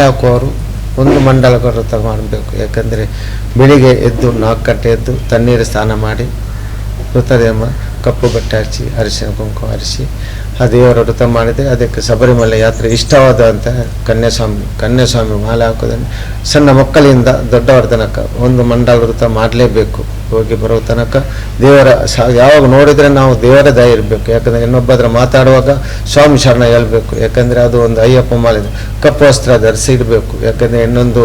ಹಾಕುವವರು ಒಂದು ಮಂಡಲ ವ್ರತ ಮಾಡಬೇಕು. ಯಾಕಂದರೆ ಬೆಳಿಗ್ಗೆ ಎದ್ದು ನಾಲ್ಕು ಗಂಟೆ ಎದ್ದು ತಣ್ಣೀರು ಸ್ನಾನ ಮಾಡಿ ಮೃತದೇಹ ಕಪ್ಪು ಬಟ್ಟೆ ಹರಿಸಿ ಅರಿಶಿನ ಕುಂಕುಮ ಹರಿಸಿ ಆ ದೇವರ ವೃತ ಮಾಡಿದರೆ ಅದಕ್ಕೆ ಶಬರಿಮಲೆ ಯಾತ್ರೆ ಇಷ್ಟವಾದಂಥ ಕನ್ಯಾಸ್ವಾಮಿ ಕನ್ಯಾಸ್ವಾಮಿ ಮಾಲೆ ಹಾಕೋದನ್ನು ಸಣ್ಣ ಮಕ್ಕಳಿಂದ ದೊಡ್ಡವರ ತನಕ ಒಂದು ಮಂಡಲ ವೃತ ಮಾಡಲೇಬೇಕು. ಹೋಗಿ ಬರೋ ತನಕ ದೇವರ ಯಾವಾಗ ನೋಡಿದರೆ ನಾವು ದೇವರ ದಯ ಇರಬೇಕು. ಯಾಕಂದರೆ ಇನ್ನೊಬ್ಬರ ಮಾತಾಡುವಾಗ ಸ್ವಾಮಿ ಶರಣ ಹೇಳಬೇಕು. ಯಾಕಂದರೆ ಅದು ಒಂದು ಅಯ್ಯಪ್ಪ ಮಾಲೆ ಕಪ್ಪು ವಸ್ತ್ರ ಧರಿಸಿ ಇಡಬೇಕು. ಯಾಕಂದರೆ ಇನ್ನೊಂದು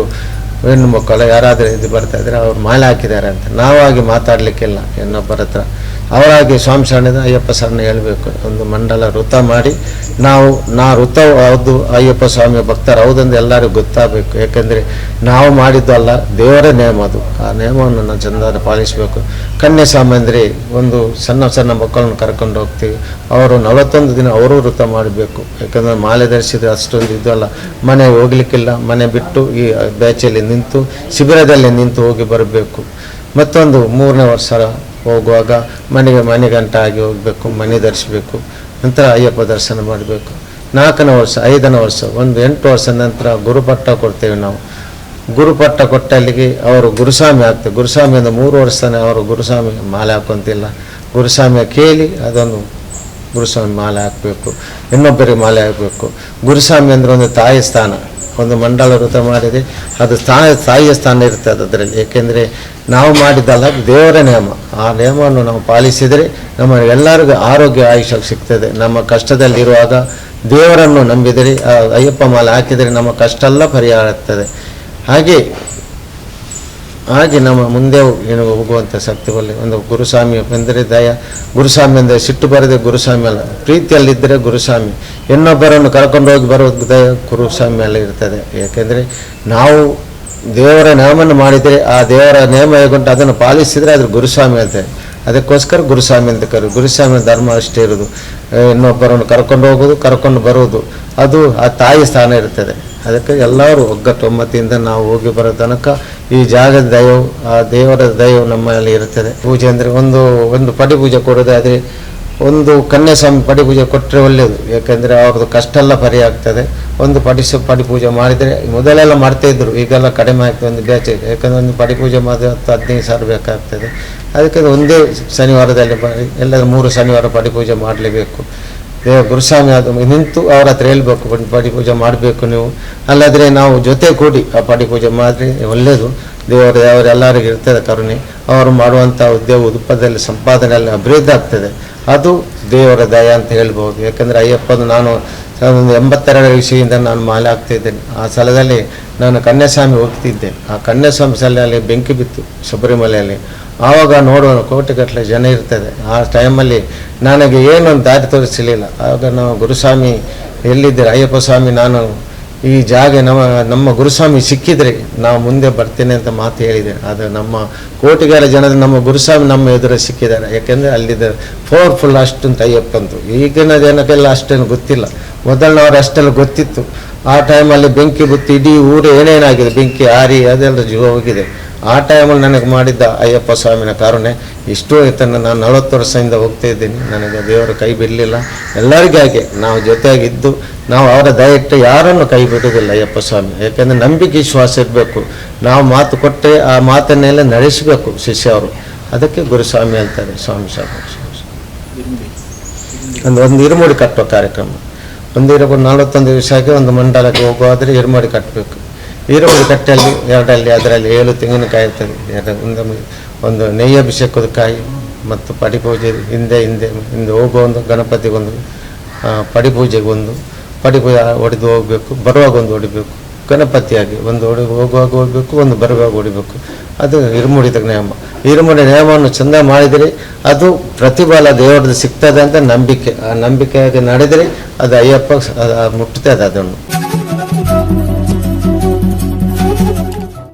ಹೆಣ್ಣು ಮಕ್ಕಳು ಯಾರಾದರೂ ಇದು ಬರ್ತಾಯಿದ್ರೆ ಅವ್ರು ಮಾಲೆ ಹಾಕಿದ್ದಾರೆ ಅಂತ. ನಾವಾಗಿ ಮಾತಾಡಲಿಕ್ಕಿಲ್ಲ. ಇನ್ನೊಬ್ಬರ ಹತ್ರ ಅವರಾಗಿ ಸ್ವಾಮಿ ಅಯ್ಯಪ್ಪ ಶರಣ ಹೇಳಬೇಕು. ಒಂದು ಮಂಡಲ ವೃತ ಮಾಡಿ, ನಾವು, ನಾ ವೃತ ಹೌದು ಅಯ್ಯಪ್ಪ ಸ್ವಾಮಿಯ ಭಕ್ತರು ಹೌದಂದು ಎಲ್ಲರಿಗೂ ಗೊತ್ತಾಗಬೇಕು. ಯಾಕೆಂದರೆ ನಾವು ಮಾಡಿದ್ದು ಅಲ್ಲ, ದೇವರ ನೇಮ ಅದು. ಆ ನೇಮವನ್ನು ನಾವು ಚಂದ ಪಾಲಿಸಬೇಕು. ಕನ್ಯಾಸ್ವಾಮಿ ಅಂದರೆ ಒಂದು ಸಣ್ಣ ಸಣ್ಣ ಮಕ್ಕಳನ್ನು ಕರ್ಕೊಂಡು ಹೋಗ್ತೀವಿ. ಅವರು ನಲವತ್ತೊಂದು ದಿನ ಅವರು ವೃತ ಮಾಡಬೇಕು. ಯಾಕಂದರೆ ಮಾಲೆ ಧರಿಸಿದ್ರೆ ಅಷ್ಟೊಂದು ಇದು ಅಲ್ಲ. ಮನೆ ಹೋಗ್ಲಿಕ್ಕಿಲ್ಲ. ಮನೆ ಬಿಟ್ಟು ಈ ಬ್ಯಾಚಲ್ಲಿ ನಿಂತು, ಶಿಬಿರದಲ್ಲಿ ನಿಂತು ಹೋಗಿ ಬರಬೇಕು. ಮತ್ತೊಂದು ಮೂರನೇ ವರ್ಷ ಹೋಗುವಾಗ ಮನೆಗೆ ಮನೆ ಗಂಟೆ ಆಗಿ ಹೋಗಬೇಕು, ಮನೆ ಧರಿಸಬೇಕು ನಂತರ ಅಯ್ಯಪ್ಪ ದರ್ಶನ ಮಾಡಬೇಕು. ನಾಲ್ಕನೇ ವರ್ಷ, ಐದನೇ ವರ್ಷ, ಒಂದು ಎಂಟು ವರ್ಷ ನಂತರ ಗುರುಪಟ್ಟ ಕೊಡ್ತೇವೆ ನಾವು. ಗುರುಪಟ್ಟ ಕೊಟ್ಟಲ್ಲಿಗೆ ಅವರು ಗುರುಸ್ವಾಮಿ ಆಗ್ತದೆ ಗುರುಸ್ವಾಮಿಯಿಂದ ಮೂರು ವರ್ಷನೇ ಅವರು ಗುರುಸ್ವಾಮಿ ಮಾಲೆ ಹಾಕೊಂತಿಲ್ಲ ಗುರುಸ್ವಾಮಿಯ ಕೇಳಿ ಅದೊಂದು ಗುರುಸ್ವಾಮಿ ಮಾಲೆ ಹಾಕಬೇಕು, ಇನ್ನೊಬ್ಬರಿಗೆ ಮಾಲೆ ಹಾಕಬೇಕು. ಗುರುಸ್ವಾಮಿ ಅಂದರೆ ಒಂದು ತಾಯಿ ಸ್ಥಾನ. ಒಂದು ಮಂಡಲ ವೃತ ಮಾಡಿದರೆ ಅದು ಸ್ಥಾನ, ಸ್ಥಾಯಿಯ ಸ್ಥಾನ ಇರ್ತದೆ ಅದರಲ್ಲಿ. ಏಕೆಂದರೆ ನಾವು ಮಾಡಿದ್ದಲ್ಲ ದೇವರ ನಿಯಮ. ಆ ನಿಯಮವನ್ನು ನಾವು ಪಾಲಿಸಿದರೆ ನಮ್ಮ ಎಲ್ಲರಿಗೂ ಆರೋಗ್ಯ ಆಯುಷ್ಯ ಸಿಗ್ತದೆ. ನಮ್ಮ ಕಷ್ಟದಲ್ಲಿರುವಾಗ ದೇವರನ್ನು ನಂಬಿದರೆ ಅಯ್ಯಪ್ಪ ಮಾಲೆ ಹಾಕಿದರೆ ನಮ್ಮ ಕಷ್ಟ ಎಲ್ಲ ಪರಿಹಾರ ಆಗ್ತದೆ. ಹಾಗೆ ಹಾಗೆ ನಮ್ಮ ಮುಂದೆ ಏನು ಹೋಗುವಂಥ ಶಕ್ತಿ ಒಳ್ಳೆ ಒಂದು ಗುರುಸ್ವಾಮಿ ಎಂದರೆ ದಯ, ಗುರುಸ್ವಾಮಿ ಅಂದರೆ ಸಿಟ್ಟು ಬರದೆ ಗುರುಸ್ವಾಮಿ ಅಲ್ಲ ಪ್ರೀತಿಯಲ್ಲಿದ್ದರೆ ಗುರುಸ್ವಾಮಿ. ಇನ್ನೊಬ್ಬರನ್ನು ಕರ್ಕೊಂಡು ಹೋಗಿ ಬರೋದು ದಯ, ಗುರುಸ್ವಾಮಿ ಅಲ್ಲಿ ಇರ್ತದೆ. ಯಾಕೆಂದರೆ ನಾವು ದೇವರ ನೇಮನ್ನು ಮಾಡಿದರೆ ಆ ದೇವರ ನೇಮ ಹೇಗುಂಟು ಅದನ್ನು ಪಾಲಿಸಿದರೆ ಅದು ಗುರುಸ್ವಾಮಿ ಅಂತ. ಅದಕ್ಕೋಸ್ಕರ ಗುರುಸ್ವಾಮಿ ಅಂತ ಕರು ಗುರುಸ್ವಾಮಿ ಧರ್ಮ ಅಷ್ಟೇ ಇರೋದು ಇನ್ನೊಬ್ಬರನ್ನು ಕರ್ಕೊಂಡು ಹೋಗೋದು ಕರ್ಕೊಂಡು ಬರುವುದು. ಅದು ಆ ತಾಯಿ ಸ್ಥಾನ ಇರ್ತದೆ. ಅದಕ್ಕೆ ಎಲ್ಲರೂ ಒಗ್ಗಟ್ಟು ಒಮ್ಮತಿಯಿಂದ ನಾವು ಹೋಗಿ ಬರೋ ತನಕ ಈ ಜಾಗದ ದಯವು, ಆ ದೇವರ ದಯವು ನಮ್ಮಲ್ಲಿ ಇರುತ್ತದೆ. ಪೂಜೆ ಅಂದರೆ ಒಂದು ಒಂದು ಪಡಿ ಪೂಜೆ ಕೊಡೋದಾದರೆ ಒಂದು ಕನ್ಯಾಸ್ವಾಮಿ ಪಡಿ ಪೂಜೆ ಕೊಟ್ಟರೆ ಒಳ್ಳೆಯದು. ಯಾಕೆಂದರೆ ಅವ್ರದ್ದು ಕಷ್ಟ ಎಲ್ಲ ಪರಿ ಆಗ್ತದೆ. ಒಂದು ಪಡಿಸ ಪಡಿ ಪೂಜೆ ಮಾಡಿದರೆ ಮೊದಲೆಲ್ಲ ಮಾಡ್ತಾ ಇದ್ರು. ಈಗೆಲ್ಲ ಕಡಿಮೆ ಆಗ್ತದೆ ಒಂದು ಬ್ಯಾಚ್. ಇದೆ ಯಾಕಂದರೆ ಒಂದು ಪಡಿ ಪೂಜೆ ಮಾಡಿದ್ರೆ ಹತ್ತು, ಹದಿನೈದು ಸಾವಿರ ಬೇಕಾಗ್ತದೆ. ಅದಕ್ಕೆ ಒಂದೇ ಶನಿವಾರದಲ್ಲಿ ಎಲ್ಲರೂ ಮೂರು ಶನಿವಾರ ಪಡಿ ಪೂಜೆ ಮಾಡಲೇಬೇಕು. ಗುರುಸ್ವಾಮಿ, ಅದು ನಿಂತು ಅವ್ರ ಹತ್ರ ಹೇಳ್ಬೇಕು, ಪಡಿ- ಪೂಜೆ ಮಾಡಬೇಕು ನೀವು. ಅಲ್ಲಾದರೆ ನಾವು ಜೊತೆ ಕೂಡಿ ಆ ಪಡಿ ಪೂಜೆ ಮಾಡಿ ಒಳ್ಳೆಯದು ದೇವರ ಅವರೆಲ್ಲರಿಗೂ ಇರ್ತದೆ ಕರುಣೆ. ಅವರು ಮಾಡುವಂಥ ಉದ್ಯೋಗ ಸಂಪಾದನೆ ಸಂಪಾದನೆಯಲ್ಲಿ ಅಭಿವೃದ್ಧಿ ಆಗ್ತದೆ. ಅದು ದೇವರ ದಯ ಅಂತ ಹೇಳ್ಬೋದು. ಯಾಕಂದರೆ ಅಯ್ಯಪ್ಪನ ನಾನು ಒಂದು ಎಂಬತ್ತೆರಡರ ವಿಷಯದಿಂದ ನಾನು ಮಾಲೆ ಆಗ್ತಿದ್ದೇನೆ ಆ ಸ್ಥಳದಲ್ಲಿ ನಾನು ಕನ್ಯಾಸ್ವಾಮಿ ಹೋಗ್ತಿದ್ದೆ. ಆ ಕನ್ಯಾಸ್ವಾಮಿ ಸ್ಥಳದಲ್ಲಿ ಬೆಂಕಿ ಬಿತ್ತು, ಶಬರಿಮಲೆಯಲ್ಲಿ. ಆವಾಗ ನೋಡೋಣ ಕೋಟಿಗಟ್ಟಲೆ ಜನ ಇರ್ತದೆ. ಆ ಟೈಮಲ್ಲಿ ನನಗೆ ಏನೊಂದು ದಾರಿ ತೋರಿಸಲಿಲ್ಲ. ಆವಾಗ ನಾವು ಗುರುಸ್ವಾಮಿ ಎಲ್ಲಿದ್ದರೆ? ಅಯ್ಯಪ್ಪ ಸ್ವಾಮಿ, ನಾನು ಈ ಜಾಗ ನಮ್ಮ ನಮ್ಮ ಗುರುಸ್ವಾಮಿ ಸಿಕ್ಕಿದರೆ ನಾವು ಮುಂದೆ ಬರ್ತೇನೆ ಅಂತ ಮಾತು ಹೇಳಿದೆ. ಅದು ನಮ್ಮ ಕೋಟಿಗಾರ ಜನದ ನಮ್ಮ ಗುರುಸ್ವಾಮಿ ನಮ್ಮ ಎದುರು ಸಿಕ್ಕಿದ್ದಾರೆ. ಯಾಕೆಂದರೆ ಅಲ್ಲಿದ್ದ ಪವರ್ಫುಲ್ ಅಷ್ಟುಂಟು ಅಯ್ಯಪ್ಪಂತು. ಈಗಿನ ಜನಕ್ಕೆಲ್ಲ ಅಷ್ಟೇನು ಗೊತ್ತಿಲ್ಲ. ಮೊದಲಿನವರು ಅಷ್ಟೆಲ್ಲ ಗೊತ್ತಿತ್ತು. ಆ ಟೈಮಲ್ಲಿ ಬೆಂಕಿ ಬುತ್ತಿ, ಇಡೀ ಊರು ಏನೇನಾಗಿದೆ? ಬೆಂಕಿ, ಆರಿ, ಅದೆಲ್ಲ ಜೀವ ಹೋಗಿದೆ. ಆ ಟೈಮಲ್ಲಿ ನನಗೆ ಮಾಡಿದ್ದ ಅಯ್ಯಪ್ಪ ಸ್ವಾಮಿನ ಕಾರಣ ಇಷ್ಟೋ ತನ್ನ ನಾನು ನಲವತ್ತು ವರ್ಷದಿಂದ ಹೋಗ್ತಾ ಇದ್ದೀನಿ. ನನಗೆ ದೇವರು ಕೈ ಬಿಡಲಿಲ್ಲ. ಎಲ್ಲರಿಗೂ ಹಾಗೆ. ನಾವು ಜೊತೆಯಾಗಿದ್ದು, ನಾವು ಅವರ ದಯವಿಟ್ಟು ಯಾರನ್ನು ಕೈ ಬಿಡೋದಿಲ್ಲ ಅಯ್ಯಪ್ಪ ಸ್ವಾಮಿ. ಯಾಕೆಂದರೆ ನಂಬಿಕೆ, ವಿಶ್ವಾಸ ಇರಬೇಕು. ನಾವು ಮಾತು ಕೊಟ್ಟೆ ಆ ಮಾತನ್ನೆಲ್ಲ ನಡೆಸಬೇಕು ಶಿಷ್ಯವರು ಅದಕ್ಕೆ ಗುರುಸ್ವಾಮಿ ಅಂತಾರೆ ಸ್ವಾಮಿ ಸ್ವಾಮಿ. ಒಂದು ಒಂದು ಇರುಮುಡಿ ಕಟ್ಟುವ ಕಾರ್ಯಕ್ರಮ. ಒಂದು ನಲವತ್ತೊಂದು ನಲವತ್ತೊಂದು ದಿವಸಕ್ಕೆ ಒಂದು ಮಂಡಲಕ್ಕೆ ಹೋಗುವಾದರೆ ಇರುಮುಡಿ ಕಟ್ಟಬೇಕು. ಈರುಳ್ಳಿ ಕಟ್ಟಲ್ಲಿ, ಎರಡಲ್ಲಿ, ಅದರಲ್ಲಿ ಏಳು ತೆಂಗಿನಕಾಯಿ ಇರ್ತದೆ. ಎರಡು ಒಂದು ಒಂದು ನೆಯ್ಯ ಅಭಿಷೇಕದ ಕಾಯಿ ಮತ್ತು ಪಡಿಪೂಜೆ ಹಿಂದೆ ಹಿಂದೆ ಹಿಂದೆ ಹೋಗುವ ಒಂದು ಗಣಪತಿಗೊಂದು ಪಡಿಪೂಜೆಗೊಂದು ಪಡಿಪೂಜೆ ಹೊಡೆದು ಹೋಗಬೇಕು, ಬರುವಾಗ ಒಂದು ಹೊಡಿಬೇಕು. ಗಣಪತಿಯಾಗಿ ಒಂದು ಓಡಿ ಹೋಗುವಾಗ ಹೋಗಬೇಕು ಒಂದು ಬರುವಾಗ ಹೊಡಿಬೇಕು ಅದು ಇರುಮುಡಿದ ನಿಯಮ ಇರುಮುಡಿ ನಿಯಮವನ್ನು ಚಂದ ಮಾಡಿದರೆ ಅದು ಪ್ರತಿಫಲ ದೇವರದ್ದು ಸಿಗ್ತದೆ ಅಂತ ನಂಬಿಕೆ. ಆ ನಂಬಿಕೆಯಾಗಿ ನಡೆದರೆ ಅದು ಅಯ್ಯಪ್ಪ ಮುಟ್ತದೆ ಅದನ್ನು.